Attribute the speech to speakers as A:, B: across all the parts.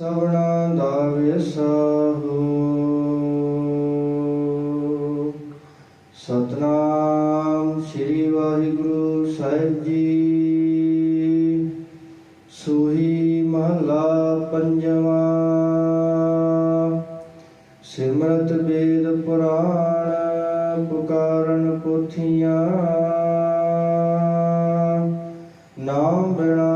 A: ਸਭਨਾ ਦਾ ਵਿਸਾਹੋ ਸਤਨਾਮ ਸ੍ਰੀ ਵਾਹਿਗੁਰੂ ਸਾਹਿਬ ਜੀ। ਸੋਹੀ ਮਹਲਾ ਪੰਜਵਾ। ਸਿਮਰਤ ਵੇਦ ਪੁਰਾਣ ਪੁਕਾਰਨ ਪੋਥੀਆਂ। ਨਾਮ ਬਿਨਾ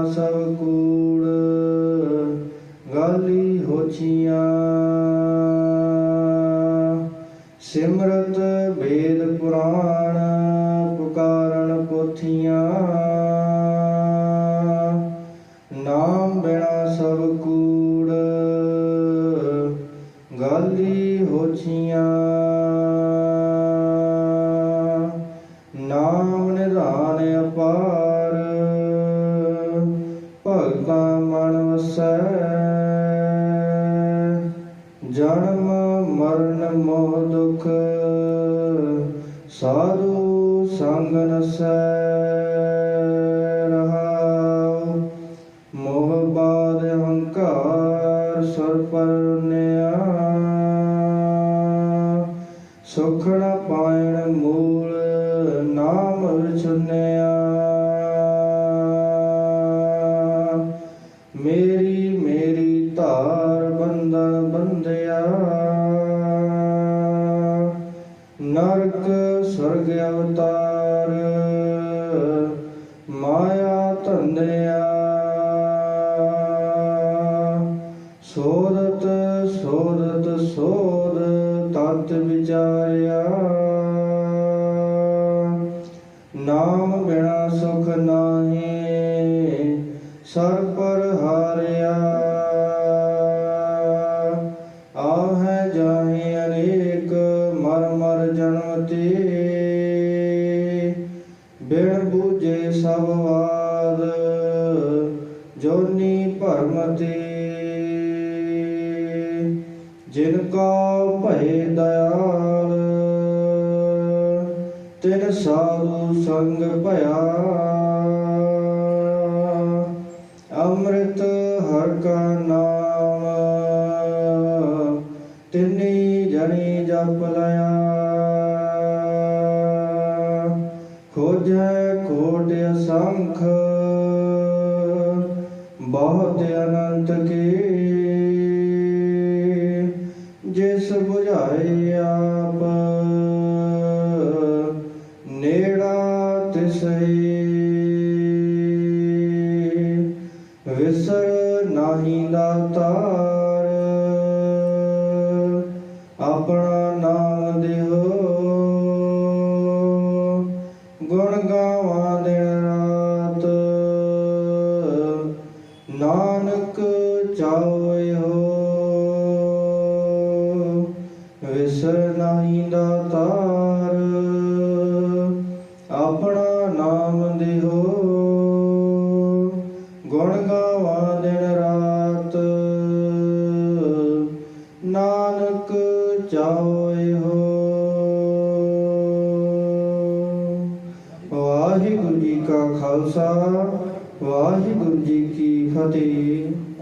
A: ਸਿਮਰਤ ਵੇਦ ਪੁਰਾਣ ਪੁਕਾਰਨ ਪੋਥੀਆਂ। ਨਾਮ ਬਿਨਾ ਸਭ ਕੂੜ ਗਾਲੀ ਹੋਛੀਆਂ। ਨਾਮ ਨਿਧਾਨ ਅਪਾਰ ਭਗਤਾਂ ਮਨ ਵਸੈ। ਜਨਮ ਮੋਹ ਦੁਖ ਸਾਧੂ ਸੰਗ ਨਸੈ ਰਹਾਉ। ਮੋਹ ਬਾਦ ਹੰਕਾਰ ਸਰ ਪਰਨਿਆ ਸੁਖ ਨ ਪਾਇਣ ਮੂਲ ਨਾਮ ਵਿਚੁਨਿਆ ਮੇਰੀ ਮੇਰੀ ਧਾਰ ਬੰਦਾ ਬੰਦਿਆ ਅਵਤਾਰ ਮਾਇਆ ਧੰਨਿਆ ਸੋਦਤ ਸੋਦਤ ਸੋਦ ਤਤ ਵਿਚਾਰਿਆ। ਨਾਮ ਬਿਨਾ ਸੁਖ ਨਾਹੀ ਸਰਪ ਬਿਨ ਬੂਝੇ ਸਭ ਵਾਦ ਜੋਨੀ ਭਰਮ ਤੇ। ਜਿਨ ਕਾ ਭਏ ਦਇਆਲ, ਤਿਨ ਸਾਧੂ ਸੰਗ ਭਇਆ। ਅੰਮ੍ਰਿਤ ਹਰ ਕਾ ਨਾਮ, ਤਿਨੀ ਜਣੀ ਜਪ ਲਿਆ ਖੋਜੈ ਕੋਟ ਅਸੰਖ, ਬਹੁਤ ਅਨੰਤ ਕੀ। ਜਿਸ 부ਝਾਏ ਆਪ, ਨੇੜਾ ਤਿਸਹੀ ਵਿਸਰ ਨਾਹੀ ਦਾਤਾਰ ਆਪਣਾ ਨਾਮ ਦਿਓ ਚਾਹੇ ਹੋ। ਵਿਸਰ ਨਹੀਂ ਦਾਤਾਰ ਆਪਣਾ ਨਾਮ ਦਿਓ। ਗੁਣ ਗਾਵਾਂ ਦਿਨ ਰਾਤ, ਨਾਨਕ ਚਾਹੇ ਹੋ। ਵਾਹਿਗੁਰੂ ਜੀ ਕਾ ਖਾਲਸਾ, ਵਾਹਿਗੁਰੂ ਜੀ ਕੀ ਫਤਿਹ।